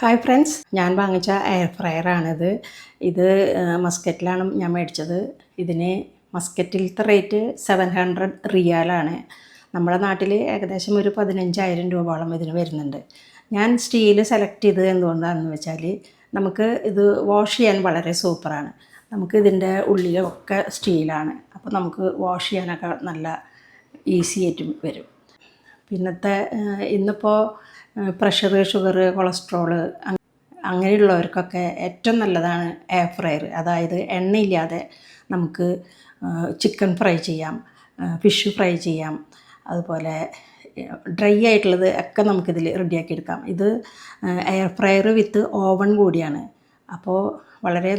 Hi friends ഞാൻ വാങ്ങിച്ച air ഫ്രയറാണിത് ഇത് മസ്കറ്റിലാണ് ഞാൻ മേടിച്ചത്. ഇതിന് മസ്കറ്റിലത്തെ റേറ്റ് സെവൻ ഹൺഡ്രഡ് റിയാലാണ് നമ്മുടെ നാട്ടിൽ ഏകദേശം ഒരു പതിനഞ്ചായിരം രൂപയോളം ഇതിന് വരുന്നുണ്ട്. ഞാൻ സ്റ്റീൽ സെലക്ട് ചെയ്തത് എന്തുകൊണ്ടാണെന്ന് വെച്ചാൽ നമുക്ക് ഇത് വാഷ് ചെയ്യാൻ വളരെ സൂപ്പറാണ് നമുക്ക് ഇതിന്റെ ഉള്ളിലൊക്കെ സ്റ്റീലാണ് അപ്പോൾ നമുക്ക് വാഷ് ചെയ്യാനൊക്കെ നല്ല ഈസി ആയിട്ടും വരും. പിന്നത്തെ ഇന്നിപ്പോൾ പ്രഷർ ഷുഗർ കൊളസ്ട്രോൾ അങ് അങ്ങനെയുള്ളവർക്കൊക്കെ ഏറ്റവും നല്ലതാണ് എയർ ഫ്രയർ. അതായത് എണ്ണയില്ലാതെ നമുക്ക് ചിക്കൻ ഫ്രൈ ചെയ്യാം ഫിഷ് ഫ്രൈ ചെയ്യാം. അതുപോലെ ഡ്രൈ ആയിട്ടുള്ളത് ഒക്കെ നമുക്കിതിൽ റെഡിയാക്കി എടുക്കാം ഇത് എയർ ഫ്രയർ വിത്ത് ഓവൺ കൂടിയാണ്. അപ്പോൾ വളരെ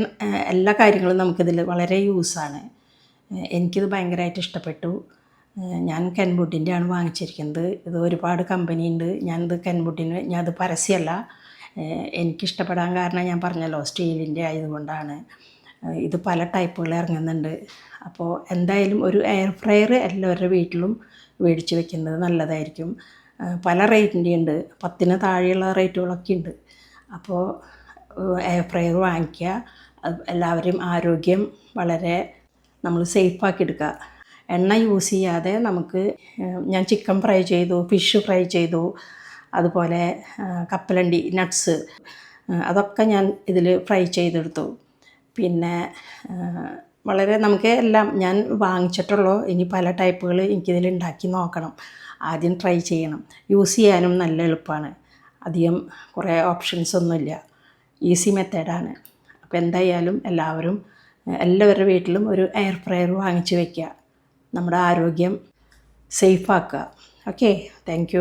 എല്ലാ കാര്യങ്ങളും നമുക്കിതിൽ വളരെ യൂസാണ്. എനിക്കിത് ഭയങ്കരമായിട്ട് ഇഷ്ടപ്പെട്ടു. ഞാൻ കെൻബുട്ടിന്റെ ആണ് വാങ്ങിച്ചിരിക്കുന്നത്. ഇത് ഒരുപാട് കമ്പനി ഉണ്ട് ഞാനിത് ഞാൻ അത് പരസ്യമല്ല. എനിക്കിഷ്ടപ്പെടാൻ കാരണം ഞാൻ പറഞ്ഞല്ലോ സ്റ്റീലിന്റെ ആയതുകൊണ്ടാണ്. ഇത് പല ടൈപ്പുകൾ ഇറങ്ങുന്നുണ്ട്. അപ്പോൾ എന്തായാലും ഒരു എയർ ഫ്രയർ എല്ലാവരുടെ വീട്ടിലും മേടിച്ച് വെക്കുന്നത് നല്ലതായിരിക്കും. പല റേറ്റിന്റെ ഉണ്ട്. പത്തിന് താഴെയുള്ള റേറ്റുകളൊക്കെ ഉണ്ട്. അപ്പോൾ എയർ ഫ്രയർ വാങ്ങിക്കുക. എല്ലാവരും ആരോഗ്യം വളരെ നമ്മൾ സേഫാക്കി എടുക്കുക. എണ്ണ യൂസ് ചെയ്യാതെ നമുക്ക് ഞാൻ ചിക്കൻ ഫ്രൈ ചെയ്തു ഫിഷ് ഫ്രൈ ചെയ്തു അതുപോലെ കപ്പലണ്ടി നട്ട്സ് അതൊക്കെ ഞാൻ ഇതിൽ ഫ്രൈ ചെയ്തെടുത്തു. പിന്നെ വളരെ നമുക്ക് എല്ലാം ഞാൻ വാങ്ങിച്ചിട്ടുള്ളൂ. ഇനി പല ടൈപ്പുകൾ എനിക്കിതിൽ ഉണ്ടാക്കി നോക്കണം. ആദ്യം ട്രൈ ചെയ്യണം. യൂസ് ചെയ്യാനും നല്ല എളുപ്പമാണ് അധികം കുറേ ഓപ്ഷൻസ് ഒന്നുമില്ല. ഈസി മെത്തേഡാണ് അപ്പോൾ എന്തായാലും എല്ലാവരും എല്ലാവരുടെ വീട്ടിലും ഒരു എയർ ഫ്രയർ വാങ്ങിച്ച് വയ്ക്കുക. നമ്മുടെ ആരോഗ്യം സേഫാക്കുക. Okay thank